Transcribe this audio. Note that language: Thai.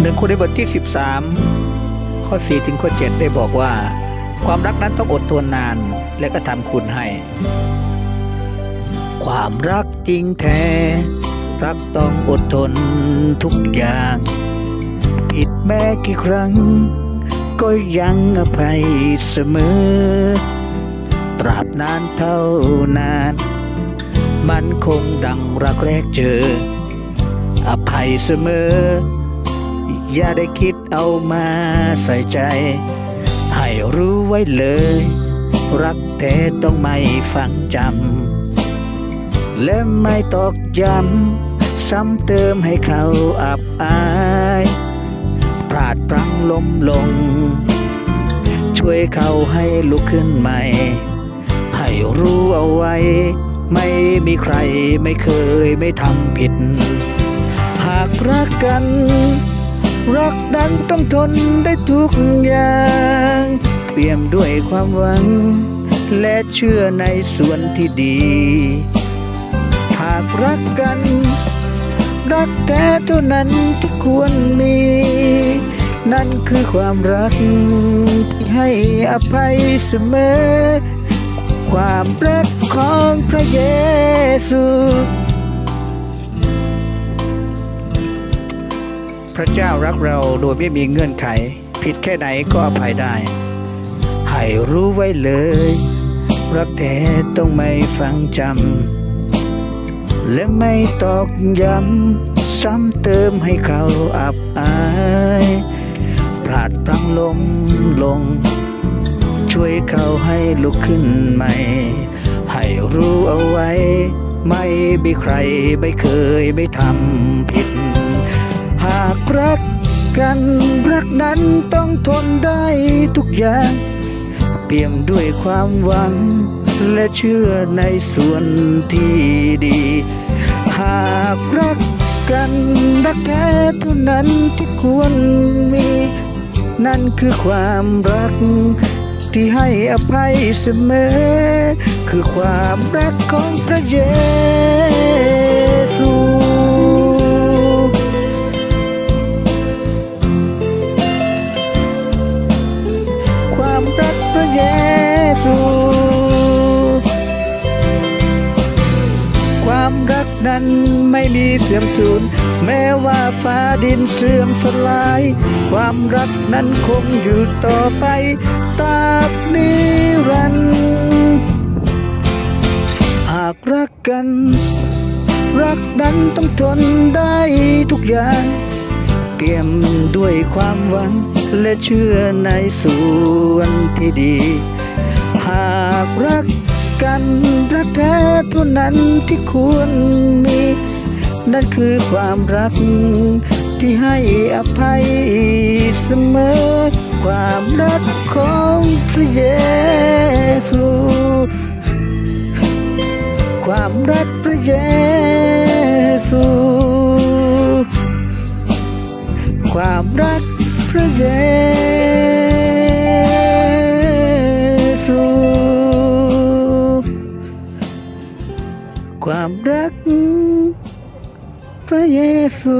หนึ่งคนในบทที่ 13 ข้อ 4 ถึงข้อ 7 ได้บอกว่า ความรักนั้นต้องอดทนนานและก็ทำคุณให้ ความรักจริงแท้ รักต้องอดทนทุกอย่าง ผิดแม้กี่ครั้ง ก็ยังอภัยเสมอ ตราบนานเท่านาน มันคงดังรักแรกเจอ อภัยเสมอ อย่าได้คิดเอามาใส่ใจ ให้รู้ไว้เลย รักแท้ต้องไม่ฟังจำ และไม่ตอกย้ำ ซ้ำเติมให้เขาอับอายพลาดพลั้งล้มลง ช่วยเขาให้ลุกขึ้นใหม่ ให้รู้เอาไว้ ไม่มีใครไม่เคยไม่ทำผิด หากรักกัน รักนั้นต้องทนได้ทุกอย่าง เปี่ยมด้วยความหวัง และเชื่อในส่วนที่ดี หากรักกัน รักแท้เท่านั้นที่ควรมี นั่นคือความรัก ที่ให้อภัยเสมอ ความรักของพระเยซู พระเจ้ารักเราโดยไม่มีเงื่อนไข ผิดแค่ไหนก็อภัยได้ ให้รู้ไว้เลย รักแท้ต้องไม่ฟังจำ และไม่ตอกย้ำ ซ้ำเติมให้เขาอับอายพลาดพลั้งล้มลง ช่วยเขาให้ลุกขึ้นใหม่ ให้รู้เอาไว้ ไม่มีใครไม่เคยไม่ทำผิด รักกันรักนั้นต้องทนได้ทุกอย่าง เปี่ยมด้วยความหวัง และเชื่อในส่วนที่ดี หากรักกันรักแท้เท่านั้นที่ควรมี นั่นคือความรัก ที่ให้อภัยเสมอ คือความรักของพระเยซู ซูความรักนั้นไม่มีเสื่อมสูญแม้ว่าฟ้าดินเสื่อมสลาย ความรักนั้นคงอยู่ต่อไปตราบนิรันดร์หากรักกัน รักนั้นต้องทนได้ทุกอย่างเปี่ยมด้วยความหวังและเชื่อในส่วนที่ดี หากรักกันรักแท้เท่านั้นที่ควรมี นั่นคือความรัก ที่ให้อภัยเสมอ ความรักของพระเยซู ความรักพระเยซู ความรักพระเยซู ความรักพระเยซู